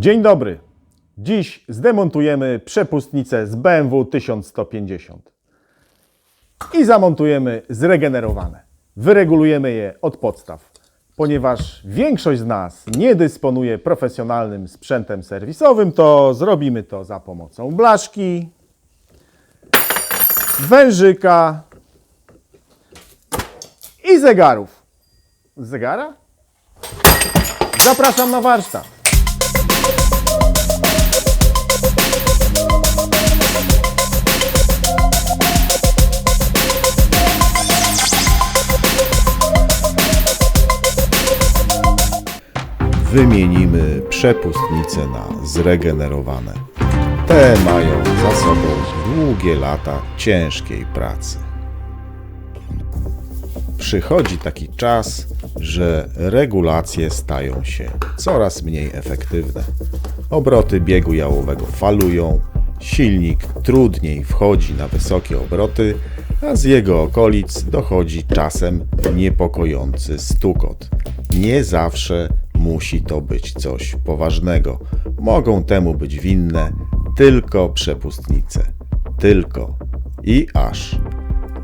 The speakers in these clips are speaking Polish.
Dzień dobry. Dziś zdemontujemy przepustnicę z BMW 1150 i zamontujemy zregenerowane. Wyregulujemy je od podstaw, ponieważ większość z nas nie dysponuje profesjonalnym sprzętem serwisowym, to zrobimy to za pomocą blaszki, wężyka i zegarów. Zegara? Zapraszam na warsztat. Wymienimy przepustnice na zregenerowane. Te mają za sobą długie lata ciężkiej pracy. Przychodzi taki czas, że regulacje stają się coraz mniej efektywne. Obroty biegu jałowego falują, silnik trudniej wchodzi na wysokie obroty, a z jego okolic dochodzi czasem niepokojący stukot. Nie zawsze musi to być coś poważnego. Mogą temu być winne tylko przepustnice. Tylko i aż.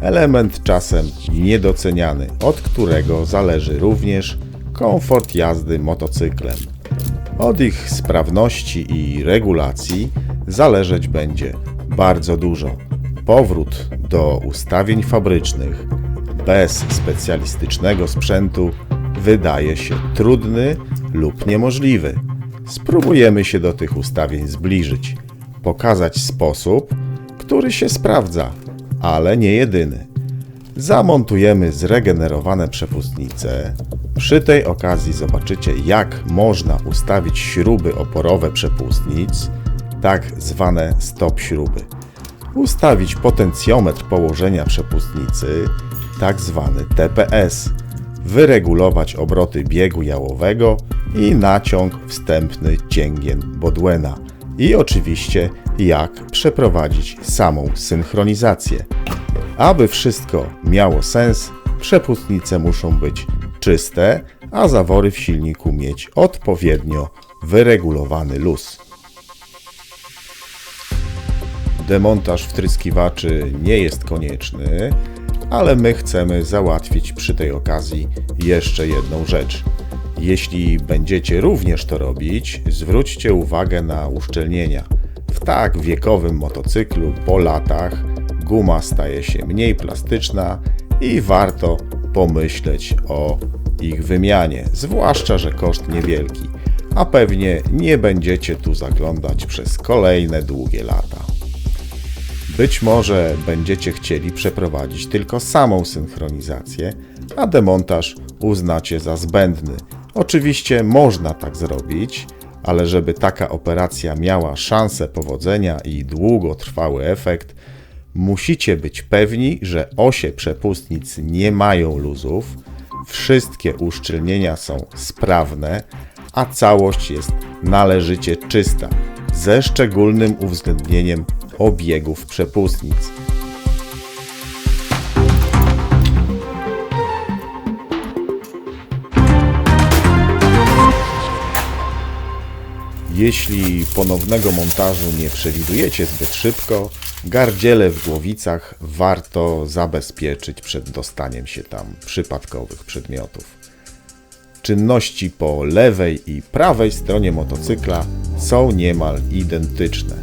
Element czasem niedoceniany, od którego zależy również komfort jazdy motocyklem. Od ich sprawności i regulacji zależeć będzie bardzo dużo. Powrót do ustawień fabrycznych bez specjalistycznego sprzętu wydaje się trudny lub niemożliwy. Spróbujemy się do tych ustawień zbliżyć, pokazać sposób, który się sprawdza, ale nie jedyny. Zamontujemy zregenerowane przepustnice. Przy tej okazji zobaczycie, jak można ustawić śruby oporowe przepustnic, tak zwane stop śruby. Ustawić potencjometr położenia przepustnicy, tak zwany TPS. Wyregulować obroty biegu jałowego i naciąg wstępny cięgien Bodwena. I oczywiście, jak przeprowadzić samą synchronizację. Aby wszystko miało sens, przepustnice muszą być czyste, a zawory w silniku mieć odpowiednio wyregulowany luz. Demontaż wtryskiwaczy nie jest konieczny, ale my chcemy załatwić przy tej okazji jeszcze jedną rzecz. Jeśli będziecie również to robić, zwróćcie uwagę na uszczelnienia. W tak wiekowym motocyklu po latach guma staje się mniej plastyczna i warto pomyśleć o ich wymianie, zwłaszcza, że koszt niewielki, a pewnie nie będziecie tu zaglądać przez kolejne długie lata. Być może będziecie chcieli przeprowadzić tylko samą synchronizację, a demontaż uznacie za zbędny. Oczywiście można tak zrobić, ale żeby taka operacja miała szansę powodzenia i długotrwały efekt, musicie być pewni, że osie przepustnic nie mają luzów, wszystkie uszczelnienia są sprawne, a całość jest należycie czysta, ze szczególnym uwzględnieniem obiegów przepustnic. Jeśli ponownego montażu nie przewidujecie zbyt szybko, gardziele w głowicach warto zabezpieczyć przed dostaniem się tam przypadkowych przedmiotów. Czynności po lewej i prawej stronie motocykla są niemal identyczne.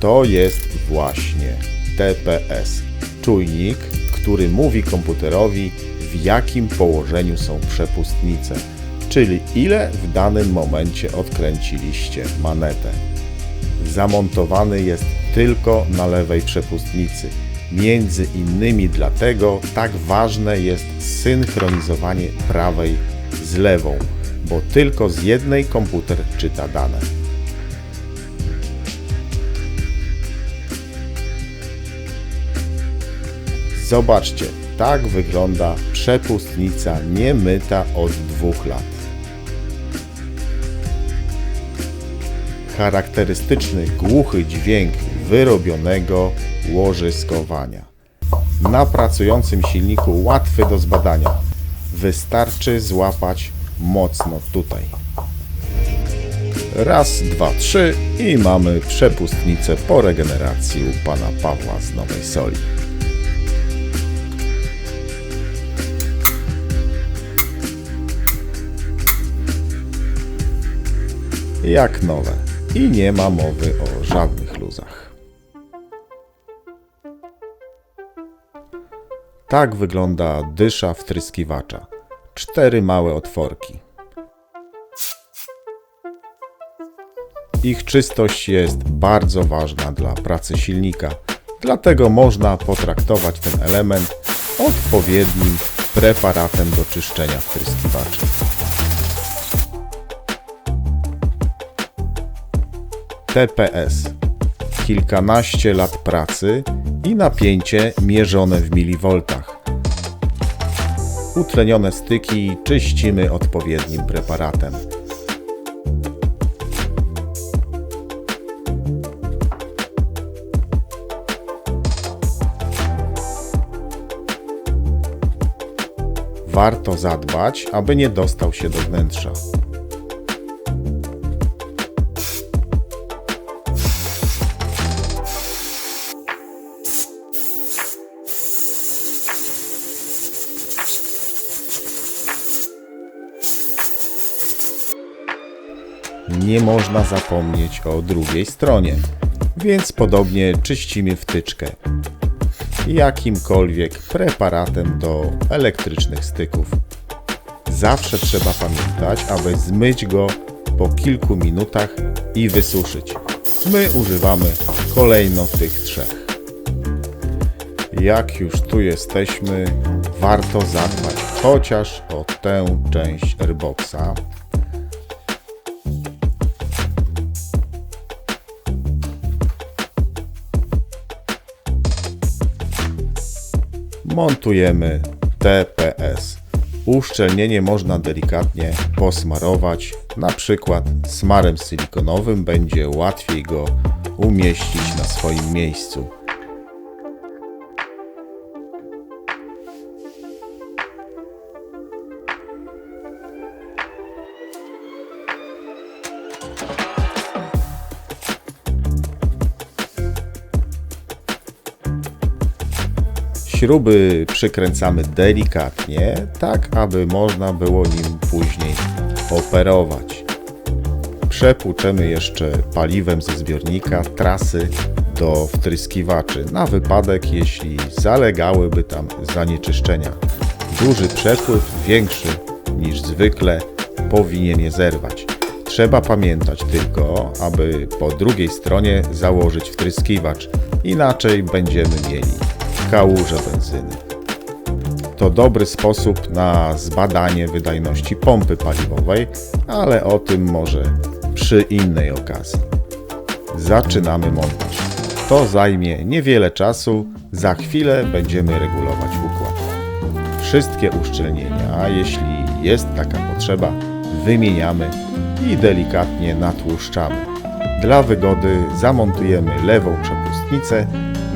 To jest właśnie TPS, czujnik, który mówi komputerowi, w jakim położeniu są przepustnice, czyli ile w danym momencie odkręciliście manetę. Zamontowany jest tylko na lewej przepustnicy. Między innymi dlatego tak ważne jest synchronizowanie prawej z lewą, bo tylko z jednej komputer czyta dane. Zobaczcie, tak wygląda przepustnica niemyta od dwóch lat. Charakterystyczny głuchy dźwięk wyrobionego łożyskowania. Na pracującym silniku łatwy do zbadania. Wystarczy złapać mocno tutaj. Raz, dwa, trzy i mamy przepustnicę po regeneracji u pana Pawła z Nowej Soli. Jak nowe i nie ma mowy o żadnych luzach. Tak wygląda dysza wtryskiwacza. Cztery małe otworki. Ich czystość jest bardzo ważna dla pracy silnika, dlatego można potraktować ten element odpowiednim preparatem do czyszczenia wtryskiwaczy. TPS kilkanaście lat pracy i napięcie mierzone w miliwoltach. Utlenione styki czyścimy odpowiednim preparatem. Warto zadbać, aby nie dostał się do wnętrza. Nie można zapomnieć o drugiej stronie, więc podobnie czyścimy wtyczkę jakimkolwiek preparatem do elektrycznych styków. Zawsze trzeba pamiętać, aby zmyć go po kilku minutach i wysuszyć. My używamy kolejno tych trzech. Jak już tu jesteśmy, warto zadbać chociaż o tę część airboxa, montujemy TPS. Uszczelnienie można delikatnie posmarować, na przykład smarem silikonowym będzie łatwiej go umieścić na swoim miejscu. Śruby przykręcamy delikatnie, tak aby można było nim później operować. Przepłuczemy jeszcze paliwem ze zbiornika trasy do wtryskiwaczy na wypadek, jeśli zalegałyby tam zanieczyszczenia. Duży przepływ, większy niż zwykle, powinien je zerwać. Trzeba pamiętać tylko, aby po drugiej stronie założyć wtryskiwacz, inaczej będziemy mieli kałuże benzyny. To dobry sposób na zbadanie wydajności pompy paliwowej, ale o tym może przy innej okazji. Zaczynamy montaż. To zajmie niewiele czasu, za chwilę będziemy regulować układ. Wszystkie uszczelnienia, jeśli jest taka potrzeba, wymieniamy i delikatnie natłuszczamy. Dla wygody zamontujemy lewą przepustnicę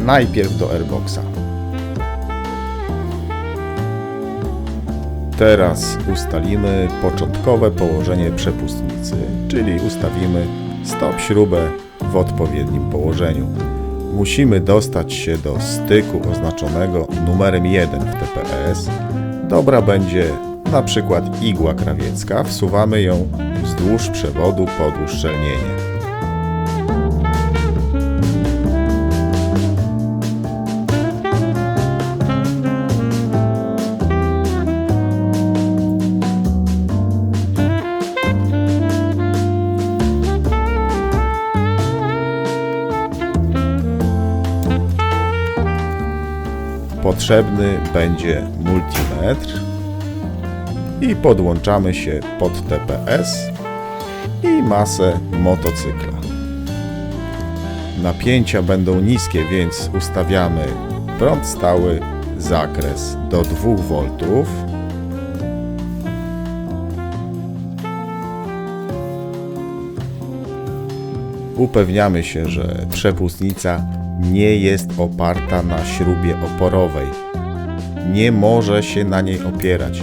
najpierw do airboxa. Teraz ustalimy początkowe położenie przepustnicy, czyli ustawimy stop śrubę w odpowiednim położeniu. Musimy dostać się do styku oznaczonego numerem 1 w TPS. Dobra będzie na przykład igła krawiecka, wsuwamy ją wzdłuż przewodu pod uszczelnienie. Potrzebny będzie multimetr i podłączamy się pod TPS i masę motocykla. Napięcia będą niskie, więc ustawiamy prąd stały, zakres do 2 V. Upewniamy się, że przepustnica nie jest oparta na śrubie oporowej. Nie może się na niej opierać.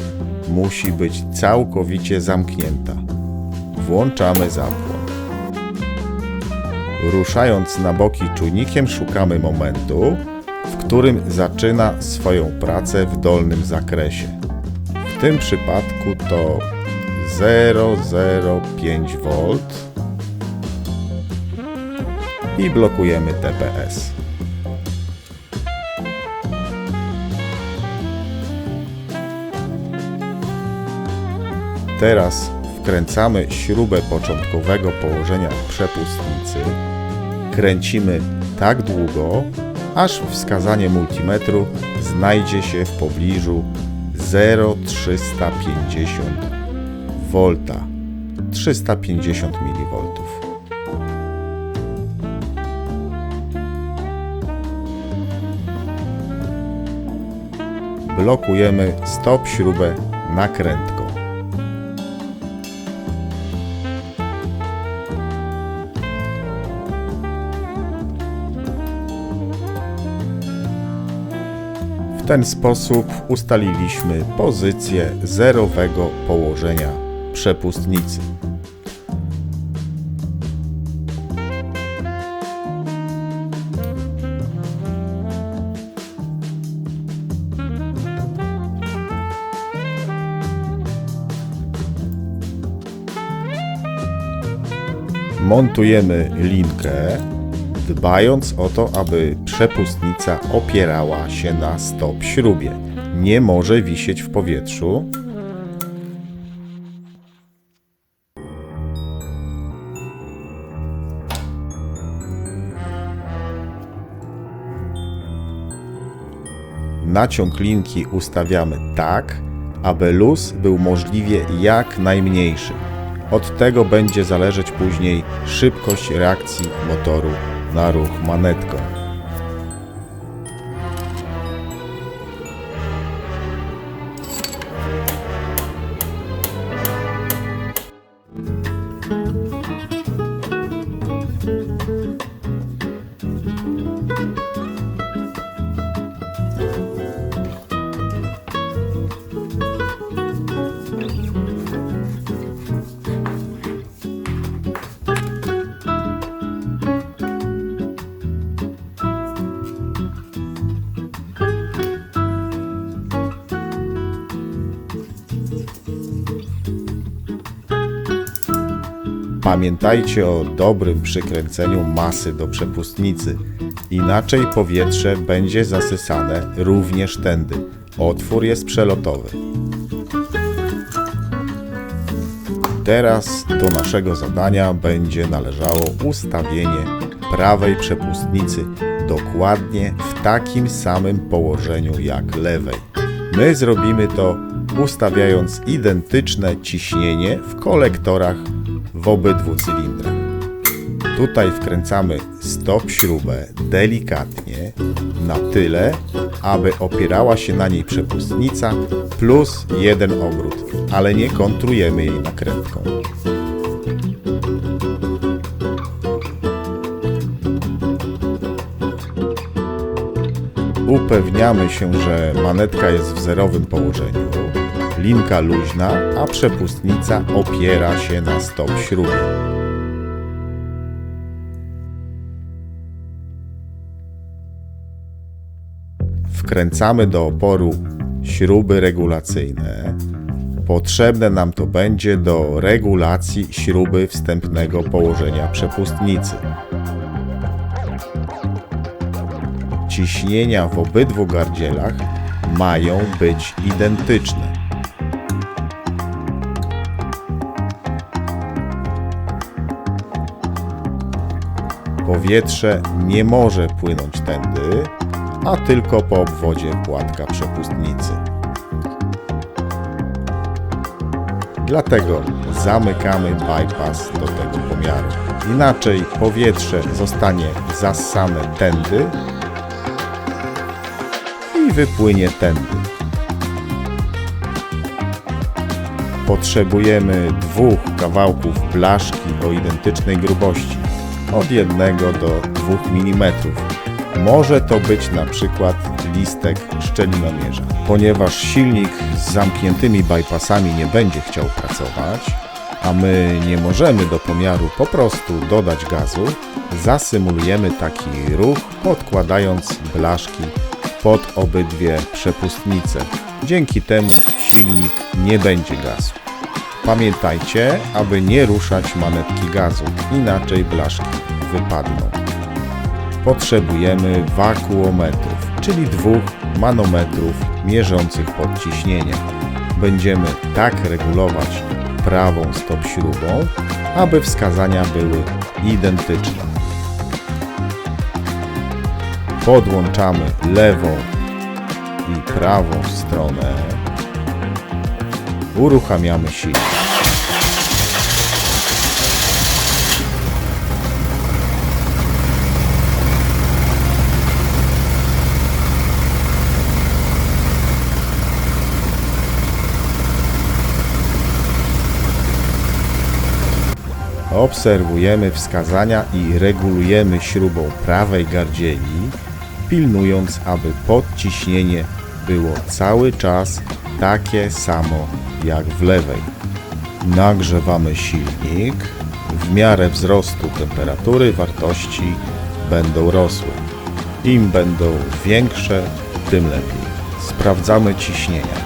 Musi być całkowicie zamknięta. Włączamy zapłon. Ruszając na boki czujnikiem szukamy momentu, w którym zaczyna swoją pracę w dolnym zakresie. W tym przypadku to 0,05 V i blokujemy TPS. Teraz wkręcamy śrubę początkowego położenia przepustnicy. Kręcimy tak długo, aż wskazanie multimetru znajdzie się w pobliżu 0,350 V. 350 mV. Blokujemy stop śrubę nakrętką. W ten sposób ustaliliśmy pozycję zerowego położenia przepustnicy. Montujemy linkę, dbając o to, aby przepustnica opierała się na stop śrubie. Nie może wisieć w powietrzu. Naciąg linki ustawiamy tak, aby luz był możliwie jak najmniejszy. Od tego będzie zależeć później szybkość reakcji motoru na ruch manetką. Pamiętajcie o dobrym przykręceniu masy do przepustnicy, inaczej powietrze będzie zasysane również tędy. Otwór jest przelotowy. Teraz do naszego zadania będzie należało ustawienie prawej przepustnicy dokładnie w takim samym położeniu jak lewej. My zrobimy to ustawiając identyczne ciśnienie w kolektorach w obydwu cylindrach. Tutaj wkręcamy stop śrubę delikatnie na tyle, aby opierała się na niej przepustnica plus jeden obrót, ale nie kontrujemy jej nakrętką. Upewniamy się, że manetka jest w zerowym położeniu, linka luźna, a przepustnica opiera się na stop śrubie. Wkręcamy do oporu śruby regulacyjne. Potrzebne nam to będzie do regulacji śruby wstępnego położenia przepustnicy. Ciśnienia w obydwu gardzielach mają być identyczne. Powietrze nie może płynąć tędy, a tylko po obwodzie płatka przepustnicy. Dlatego zamykamy bypass do tego pomiaru. Inaczej powietrze zostanie zassane tędy i wypłynie tędy. Potrzebujemy dwóch kawałków blaszki o identycznej grubości, od 1 do 2 mm. Może to być na przykład listek szczelinomierza. Ponieważ silnik z zamkniętymi bypassami nie będzie chciał pracować, a my nie możemy do pomiaru po prostu dodać gazu, zasymulujemy taki ruch podkładając blaszki pod obydwie przepustnice. Dzięki temu silnik nie będzie gasł. Pamiętajcie, aby nie ruszać manetki gazu, inaczej blaszki wypadną. Potrzebujemy wakuometrów, czyli dwóch manometrów mierzących podciśnienie. Będziemy tak regulować prawą stop śrubą, aby wskazania były identyczne. Podłączamy lewą i prawą stronę. Uruchamiamy silnik. Obserwujemy wskazania i regulujemy śrubą prawej gardzieli, pilnując, aby podciśnienie było cały czas takie samo jak w lewej. Nagrzewamy silnik. W miarę wzrostu temperatury wartości będą rosły. Im będą większe, tym lepiej. Sprawdzamy ciśnienia.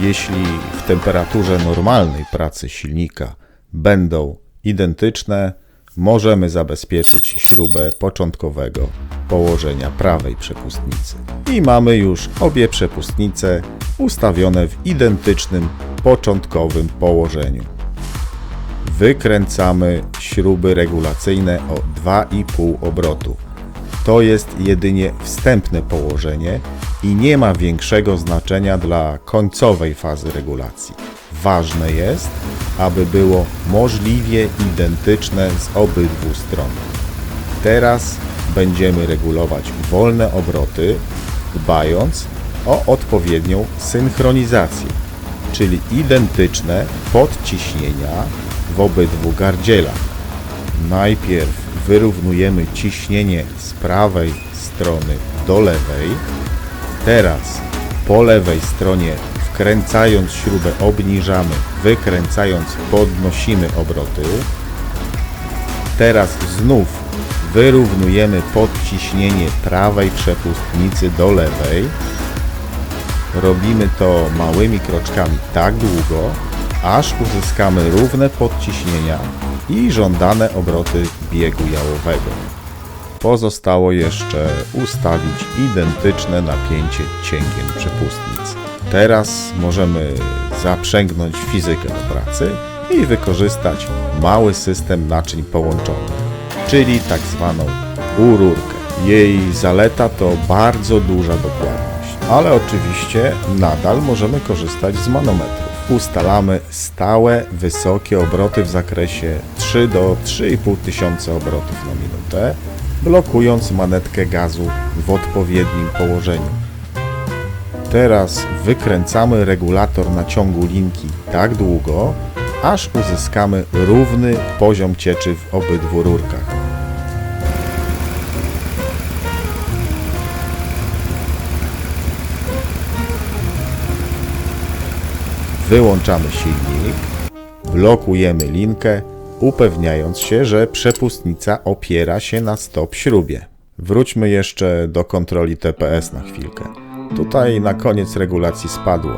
Jeśli w temperaturze normalnej pracy silnika będą identyczne, możemy zabezpieczyć śrubę początkowego położenia prawej przepustnicy. I mamy już obie przepustnice ustawione w identycznym początkowym położeniu. Wykręcamy śruby regulacyjne o 2,5 obrotu. To jest jedynie wstępne położenie i nie ma większego znaczenia dla końcowej fazy regulacji. Ważne jest, aby było możliwie identyczne z obydwu stron. Teraz będziemy regulować wolne obroty, dbając o odpowiednią synchronizację, czyli identyczne podciśnienia w obydwu gardzielach. Najpierw wyrównujemy ciśnienie z prawej strony do lewej. Teraz po lewej stronie wkręcając śrubę obniżamy, wykręcając podnosimy obroty. Teraz znów wyrównujemy podciśnienie prawej przepustnicy do lewej. Robimy to małymi kroczkami tak długo, aż uzyskamy równe podciśnienia i żądane obroty biegu jałowego. Pozostało jeszcze ustawić identyczne napięcie cięgiem przepustnic. Teraz możemy zaprzęgnąć fizykę do pracy i wykorzystać mały system naczyń połączonych, czyli tak zwaną ururkę. Jej zaleta to bardzo duża dokładność, ale oczywiście nadal możemy korzystać z manometrów. Ustalamy stałe, wysokie obroty w zakresie 3 do 3,5 tysiąca obrotów na minutę, blokując manetkę gazu w odpowiednim położeniu. Teraz wykręcamy regulator naciągu linki tak długo, aż uzyskamy równy poziom cieczy w obydwu rurkach. Wyłączamy silnik, blokujemy linkę, upewniając się, że przepustnica opiera się na stop śrubie. Wróćmy jeszcze do kontroli TPS na chwilkę. Tutaj na koniec regulacji spadło.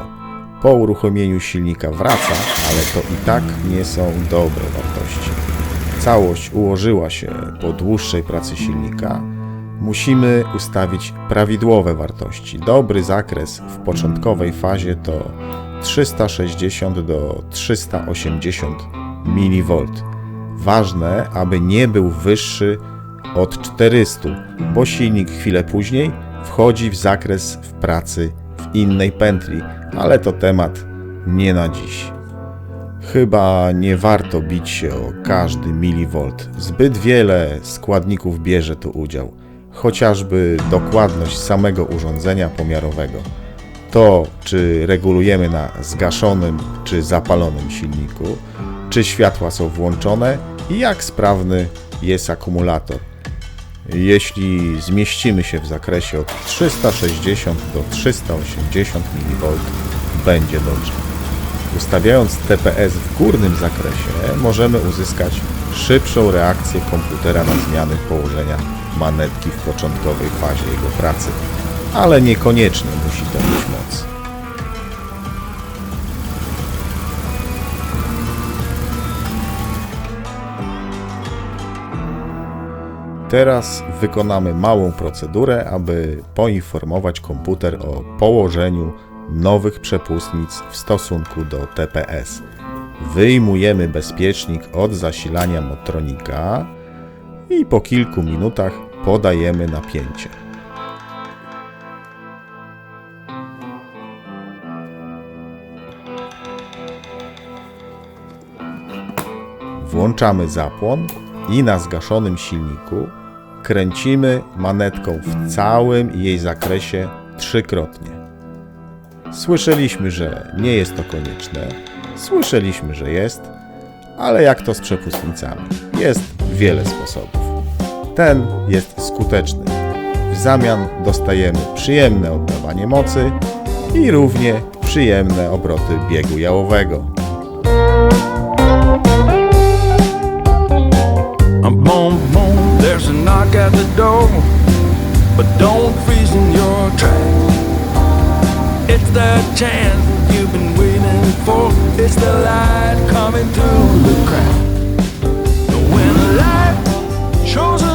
Po uruchomieniu silnika wraca, ale to i tak nie są dobre wartości. Całość ułożyła się po dłuższej pracy silnika. Musimy ustawić prawidłowe wartości. Dobry zakres w początkowej fazie to 360 do 380 mV. Ważne, aby nie był wyższy od 400, bo silnik chwilę później wchodzi w zakres w pracy w innej pętli, ale to temat nie na dziś. Chyba nie warto bić się o każdy milivolt. Zbyt wiele składników bierze tu udział, chociażby dokładność samego urządzenia pomiarowego. To, czy regulujemy na zgaszonym czy zapalonym silniku, czy światła są włączone i jak sprawny jest akumulator. Jeśli zmieścimy się w zakresie od 360 do 380 mV, będzie dobrze. Ustawiając TPS w górnym zakresie, możemy uzyskać szybszą reakcję komputera na zmiany położenia manetki w początkowej fazie jego pracy, ale niekoniecznie musi to mieć moc. Teraz wykonamy małą procedurę, aby poinformować komputer o położeniu nowych przepustnic w stosunku do TPS. Wyjmujemy bezpiecznik od zasilania motronika i po kilku minutach podajemy napięcie. Włączamy zapłon i na zgaszonym silniku kręcimy manetką w całym jej zakresie trzykrotnie. Słyszeliśmy, że nie jest to konieczne, słyszeliśmy, że jest, ale jak to z przepustnicami? Jest wiele sposobów. Ten jest skuteczny. W zamian dostajemy przyjemne oddawanie mocy i równie przyjemne obroty biegu jałowego. Don't freeze in your tracks. It's the chance you've been waiting for. It's the light coming through the crack. When life light